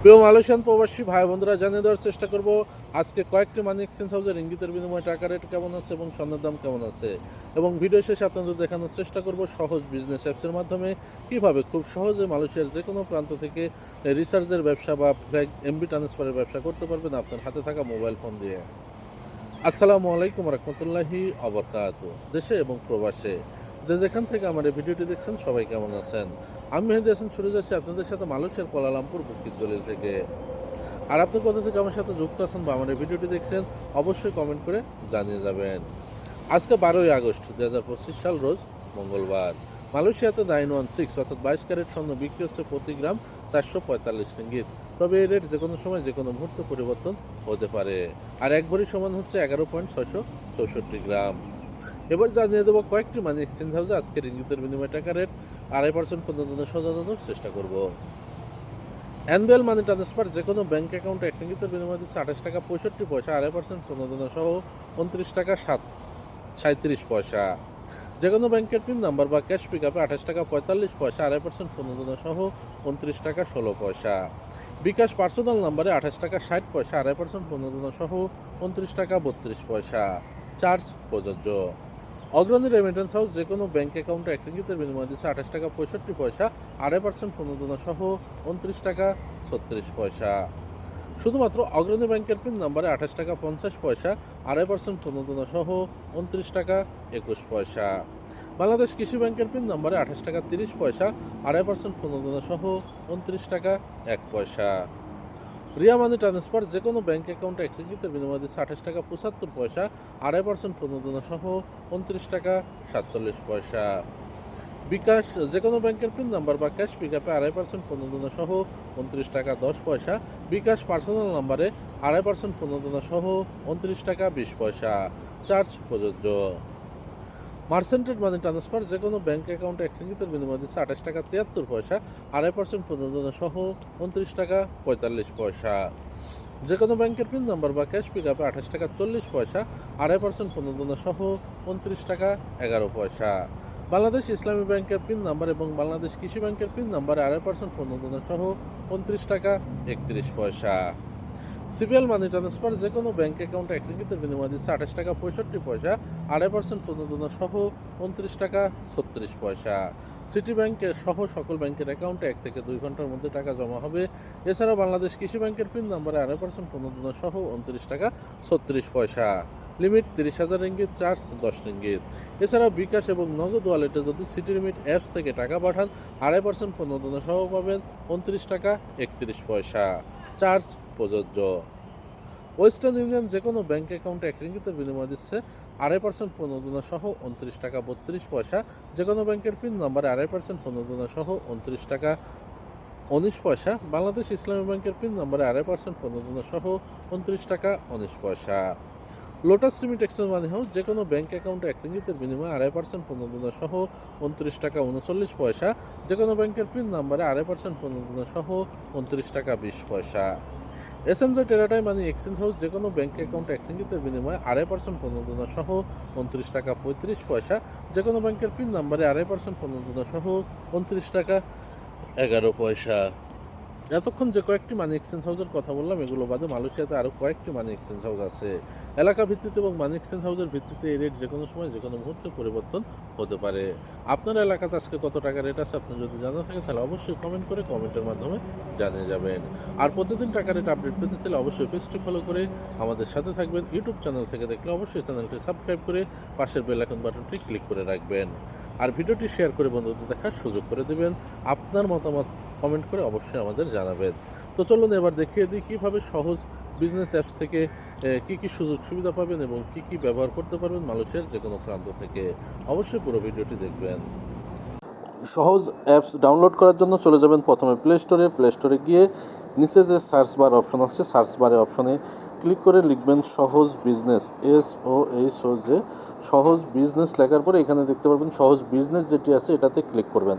প্রিয় মালয়েশিয়ান প্রবাসী ভাই বন্ধুরা জানিয়ে দেওয়ার চেষ্টা করব আজকে কয়েকটি মানি এক্সচেঞ্জ হাউসের ইঙ্গিতের বিনিময়ে টাকা রেট কেমন আছে এবং স্বর্ণের দাম কেমন আছে। এবং ভিডিও শেষে আপনাদের দেখানোর চেষ্টা করব সহজ বিজনেস অ্যাপসের মাধ্যমে কীভাবে খুব সহজে মালয়েশিয়ার যে কোনো প্রান্ত থেকে রিসার্চের ব্যবসা বা এমবি ট্রান্সফারের ব্যবসা করতে পারবেন আপনার হাতে থাকা মোবাইল ফোন দিয়ে। আসসালামু আলাইকুম রহমতুল্লাহি অবরকাত দেশে এবং প্রবাসে। যে যেখান থেকে আমার এই ভিডিওটি দেখছেন, সবাই কেমন আছেন? আমি মেহেদি হাসান, শুরু যাচ্ছি আপনাদের সাথে মালয়েশিয়ার কোয়ালালামপুর বুকির জলিল থেকে। আর আপনি কোথা থেকে আমার সাথে যুক্ত আছেন বা আমার এই ভিডিওটি দেখছেন, অবশ্যই কমেন্ট করে জানিয়ে যাবেন। আজকে বারোই আগস্ট দু হাজার পঁচিশ সাল রোজ মঙ্গলবার। মালয়েশিয়াতে নাইন ওয়ান সিক্স অর্থাৎ বাইশ ক্যারেট স্বর্ণ বিক্রি হচ্ছে প্রতি গ্রাম চারশো পঁয়তাল্লিশ রিঙ্গিত। তবে এই রেট যে কোনো সময় যে কোনো মুহূর্তে পরিবর্তন হতে পারে। আর এক ভরি সমান হচ্ছে এগারো পয়েন্ট ছয়শো চৌষট্টি গ্রাম। এবার জানিয়ে দেবো কয়েকটি মানি এক্সচেঞ্জ হাউসে আজকের ইঙ্গিতের বিনিময় টাকা রেট আড়াই পার্সেন্ট পর্যন্ত সজানোর চেষ্টা করব। অ্যানুয়াল মানি ট্রান্সফার যে কোনো ব্যাঙ্ক অ্যাকাউন্টে এক ইঙ্গিতের বিনিময় দিচ্ছে আঠাশ টাকা পঁয়ষট্টি পয়সা, আড়াই পার্সেন্ট প্রণোদনা সহ উনত্রিশ টাকা সাত সাঁত্রিশ পয়সা। যে কোনো ব্যাংকের পিন নাম্বার বা ক্যাশ পিক আপে আঠাশ টাকা পঁয়তাল্লিশ পয়সা, আড়াই পার্সেন্ট প্রণোদনা সহ উনত্রিশ টাকা ষোলো পয়সা। বিকাশ পার্সোনাল নাম্বারে আঠাশ টাকা ষাট পয়সা, আড়াই পার্সেন্ট প্রণোদনা সহ উনত্রিশ টাকা বত্রিশ পয়সা। চার্জ প্রযোজ্য। অগ্রণী রেমিটেন্স হাউস যে কোনো ব্যাঙ্ক অ্যাকাউন্টে এক রিঙ্গিতের বিনিময় দিচ্ছে আঠাশ টাকা পঁয়ষট্টি পয়সা, আড়াই পার্সেন্ট প্রণোদনা সহ উনত্রিশ টাকা ছত্রিশ পয়সা। শুধুমাত্র অগ্রণী ব্যাংকের পিন নাম্বারে আঠাশ টাকা পঞ্চাশ পয়সা, আড়াই পার্সেন্ট প্রণোদনা সহ উনত্রিশ টাকা একুশ পয়সা। বাংলাদেশ কৃষি ব্যাংকের পিন নাম্বারে আঠাশ টাকা তিরিশ পয়সা, আড়াই পার্সেন্ট প্রণোদনা সহ উনত্রিশ টাকা এক পয়সা। রিয়া মানি ট্রান্সফার যে কোনো ব্যাঙ্ক অ্যাকাউন্টে এক রিঙ্গিতের বিনিময় দিচ্ছে আঠাশ টাকা পঁচাত্তর পয়সা, আড়াই পার্সেন্ট প্রণোদনা সহ উনত্রিশ টাকা সাতচল্লিশ পয়সা। বিকাশ যে কোনো ব্যাংকের পিন নাম্বার বা ক্যাশ পিক আপে আড়াই পার্সেন্ট প্রণোদনা সহ উনত্রিশ টাকা দশ পয়সা, বিকাশ পার্সোনাল নাম্বারে আড়াই পার্সেন্ট প্রণোদনা সহ উনত্রিশ টাকা বিশ পয়সা। চার্জ প্রযোজ্য। মার্সেন্টেড মানি ট্রান্সফার যে কোনো ব্যাঙ্ক অ্যাকাউন্টে এক রিঙ্গিতের বিনিময় দিচ্ছে আঠাশ টাকা তিয়াত্তর পয়সা আড়াই পার্সেন্ট প্রণোদনা সহ উনত্রিশ টাকা পঁয়তাল্লিশ পয়সা। যে কোনো ব্যাংকের পিন নাম্বার বা ক্যাশ পিক আপে আঠাশ টাকা চল্লিশ পয়সা আড়াই পার্সেন্ট প্রণোদনা সহ উনত্রিশ টাকা এগারো পয়সা। বাংলাদেশ ইসলামী ব্যাংকের পিন নাম্বার এবং বাংলাদেশ কৃষি ব্যাংকের পিন নাম্বারে আড়াই পার্সেন্ট প্রণোদনা সহ উনত্রিশ টাকা একত্রিশ পয়সা। সিবিএল মানি ট্রান্সফার যে কোনো ব্যাঙ্ক অ্যাকাউন্টে এক রিঙ্গিতের বিনিময় দিচ্ছে আঠাশ টাকা পঁয়ষট্টি পয়সা, আড়াই পার্সেন্ট প্রণোদনা সহ উনত্রিশ টাকা ছত্রিশ পয়সা। সিটি ব্যাংকের সহ সকল ব্যাংকের অ্যাকাউন্টে এক থেকে দুই ঘণ্টার মধ্যে টাকা জমা হবে। এছাড়াও বাংলাদেশ কৃষি ব্যাংকের পিন নাম্বারে আড়াই পার্সেন্ট প্রণোদনা সহ উনত্রিশ টাকা ছত্রিশ পয়সা। লিমিট তিরিশ হাজার রিঙ্গিত, চার্জ দশ রিঙ্গিত। এছাড়াও বিকাশ এবং নগদ ওয়ালেটে যদি সিটি লিমিট অ্যাপস থেকে টাকা পাঠান, আড়াই পার্সেন্ট প্রণোদনা সহ পাবেন উনত্রিশ টাকা একত্রিশ পয়সা। চার্জ প্রযোজ্য। ওয়েস্টার্ন ইউনিয়ন যে কোনো ব্যাঙ্ক অ্যাকাউন্টে এক রিঙ্গিতের বিনিময় দিচ্ছে আড়াই পার্সেন্ট প্রণোদনা সহ উনত্রিশ টাকা বত্রিশ পয়সা। যে কোনো ব্যাংকের পিন নাম্বারে আড়াই পার্সেন্ট প্রণোদনা সহ উনত্রিশ টাকা উনিশ পয়সা। বাংলাদেশ ইসলামী ব্যাংকের পিন নাম্বারে আড়াই পার্সেন্ট প্রণোদনা সহ উনত্রিশ টাকা উনিশ পয়সা। Lotus limit exchange money house যে কোনো ব্যাঙ্ক অ্যাকাউন্টে এক রিঙ্গিতের বিনিময়ে আড়াই পার্সেন্ট প্রণোদনা সহ উনত্রিশ টাকা উনচল্লিশ পয়সা। যে কোনো ব্যাংকের পিন নাম্বারে আড়াই পার্সেন্ট প্রণোদনা সহ উনত্রিশ টাকা বিশ পয়সা। এস টেরাটাই মানে এক্সচেঞ্জ হাউস যে কোনো ব্যাঙ্ক অ্যাকাউন্ট এক বিনিময়ে আড়াই পার্সেন্ট প্রণোদনা সহ উনত্রিশ টাকা, পঁয়ত্রিশ পয়সা যে কোনো ব্যাংকের পিন নাম্বারে আড়াই পার্সেন্ট প্রণোদনা সহ উনত্রিশ টাকা, এগারো পয়সা। এতক্ষণ যে কয়েকটি মানি এক্সচেঞ্জ হাউসের কথা বললাম, এগুলো বাদে মালয়েশিয়াতে আরও কয়েকটি মানি এক্সচেঞ্জ হাউস আছে। এলাকা ভিত্তিতে এবং মানি এক্সচেঞ্জ হাউসের ভিত্তিতে এই রেট যে কোনো সময় যে কোনো মুহূর্তে পরিবর্তন হতে পারে। আপনার এলাকাতে আজকে কত টাকা রেট আছে আপনি যদি জানা থাকে তাহলে অবশ্যই কমেন্ট করে কমেন্টের মাধ্যমে জানিয়ে যাবেন। আর প্রতিদিন টাকা রেট আপডেট পেতে চাইলে অবশ্যই পেজটি ফলো করে আমাদের সাথে থাকবেন। ইউটিউব চ্যানেল থেকে দেখলে অবশ্যই চ্যানেলটি সাবস্ক্রাইব করে পাশের বেল আইকন বাটনটি ক্লিক করে রাখবেন। আর ভিডিওটি শেয়ার করে বন্ধুদের দেখার সুযোগ করে দেবেন। আপনার মতামত কমেন্ট করে অবশ্যই আমাদের জানাবেন। তো চলুন এবার দেখিয়ে দিই কীভাবে সহজ বিজনেস অ্যাপস থেকে কী কী সুযোগ সুবিধা পাবেন এবং কী কী ব্যবহার করতে পারবেন মালয়েশিয়ার যে কোনো প্রান্ত থেকে। অবশ্যই পুরো ভিডিওটি দেখবেন। সহজ অ্যাপস ডাউনলোড করার জন্য চলে যাবেন প্রথমে প্লে স্টোরে প্লে স্টোরে গিয়ে নিচে যে সার্চ বার অপশন আছে সার্চ বারে অপশনে ক্লিক করে লিখবেন সহজ business S O H O যে সহজ বিজনেস লেখার পরে এখানে দেখতে পারবেন সহজ বিজনেস যেটি আছে এটাতে ক্লিক করবেন।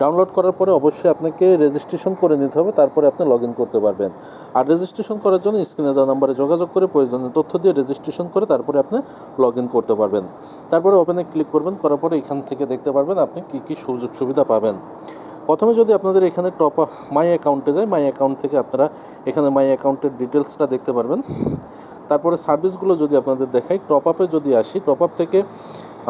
ডাউনলোড করার পরে অবশ্যই আপনাকে রেজিস্ট্রেশন করে নিতে হবে, তারপরে আপনি লগ করতে পারবেন। আর রেজিস্ট্রেশন করার জন্য স্ক্রিনে দেওয়া নাম্বারে যোগাযোগ করে প্রয়োজনীয় তথ্য দিয়ে রেজিস্ট্রেশন করে তারপরে আপনি লগ করতে পারবেন। তারপরে ওপেনে ক্লিক করবেন, করার পরে এখান থেকে দেখতে পারবেন আপনি কী কী সুযোগ সুবিধা পাবেন। প্রথমে যদি আপনাদের এখানে টপ মাই অ্যাকাউন্টে যায় মাই অ্যাকাউন্ট থেকে আপনারা এখানে মাই অ্যাকাউন্টের ডিটেলসটা দেখতে পারবেন। তারপরে সার্ভিসগুলো যদি আপনাদের দেখাই টপ আপে যদি আসি টপ আপ থেকে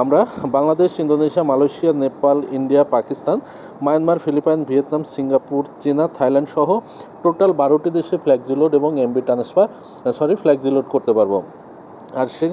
আমরা Bangladesh, Indonesia, Malaysia, Nepal, India, Pakistan, Myanmar, Philippines, Vietnam, Singapore, চীনা, থাইল্যান্ড সহ টোটাল বারোটি দেশে ফ্ল্যাক্সিলোড এবং এমবি ট্রান্সফার সরি ফ্ল্যাক্সিলোড করতে পারব। আর সেই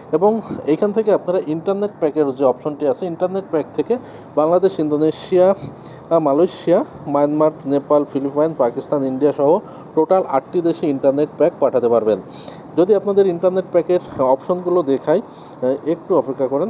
এবং এখান থেকে আপনারা ইন্টারনেট প্যাকের যে অপশনটি আছে ইন্টারনেট প্যাক থেকে Bangladesh, Indonesia Malaysia, Myanmar, Nepal, Philippines, Pakistan, India সহ টোটাল আটটি দেশে ইন্টারনেট প্যাক পাঠাতে পারবেন। যদি আপনাদের ইন্টারনেট প্যাকের অপশনগুলো দেখাই একটু অপেক্ষা করেন